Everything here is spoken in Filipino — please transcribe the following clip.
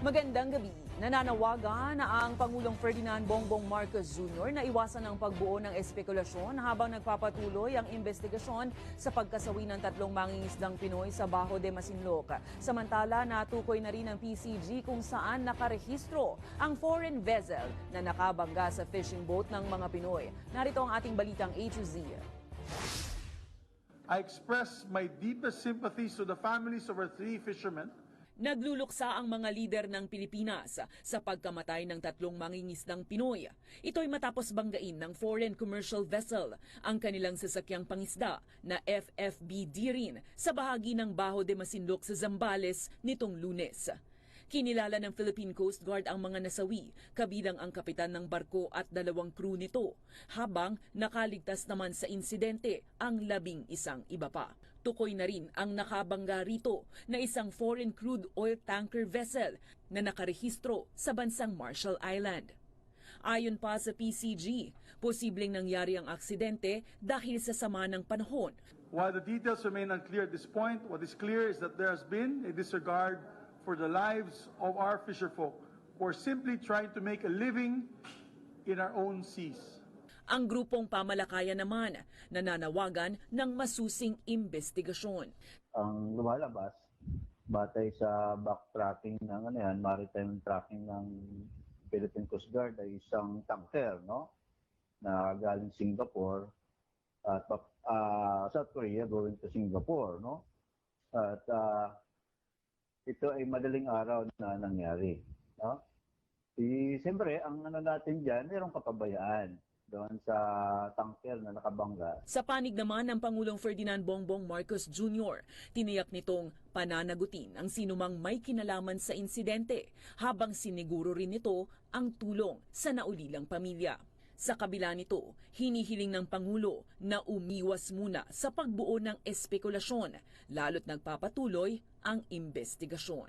Magandang gabi. Nananawagan na ang Pangulong Ferdinand Bongbong Marcos Jr. na iwasan ang pagbuo ng espekulasyon habang nagpapatuloy ang investigasyon sa pagkasawi ng tatlong mangingisdang Pinoy sa Baho de Masinloc. Samantala, natukoy na rin ng PCG kung saan nakarehistro ang foreign vessel na nakabangga sa fishing boat ng mga Pinoy. Narito ang ating balitang A to Z. I express my deepest sympathies to the families of our three fishermen Nagluluksa ang mga lider ng Pilipinas sa pagkamatay ng tatlong mangingisdang Pinoy. Ito'y matapos banggain ng foreign commercial vessel ang kanilang sasakyang pangisda na FFB Dirin sa bahagi ng Baho de Masinloc sa Zambales nitong lunes. Kinilala ng Philippine Coast Guard ang mga nasawi, kabilang ang kapitan ng barko at dalawang crew nito, habang nakaligtas naman sa insidente ang labing isang iba pa. Tukoy na rin ang nakabangga rito na isang foreign crude oil tanker vessel na nakarehistro sa bansang Marshall Island. Ayon pa sa PCG, posibleng nangyari ang aksidente dahil sa sama ng panahon While the details remain unclear at this point, what is clear is that there has been a disregard for the lives of our fisherfolk who are simply trying to make a living in our own seas. Ang grupong pamalakayan naman nananawagan ng masusing investigasyon. ang lumalabas batay sa backtracking ng ano yan, maritime tracking ng Philippine Coast Guard ay isang tanker, no? Na galing Singapore at uh, South Korea going to Singapore, no? At ah, ito ay madaling araw na nangyari, no? Si, siyempre, ang ano natin dyan, mayroong kapabayaan doon sa tanker na nakabangga. Sa panig naman ng Pangulong Ferdinand Bongbong Marcos Jr., tiniyak nitong pananagutin ang sinumang may kinalaman sa insidente habang siniguro rin nito ang tulong sa naulilang pamilya. Sa kabila nito, hinihiling ng Pangulo na umiwas muna sa pagbuo ng espekulasyon, lalo't nagpapatuloy ang investigasyon.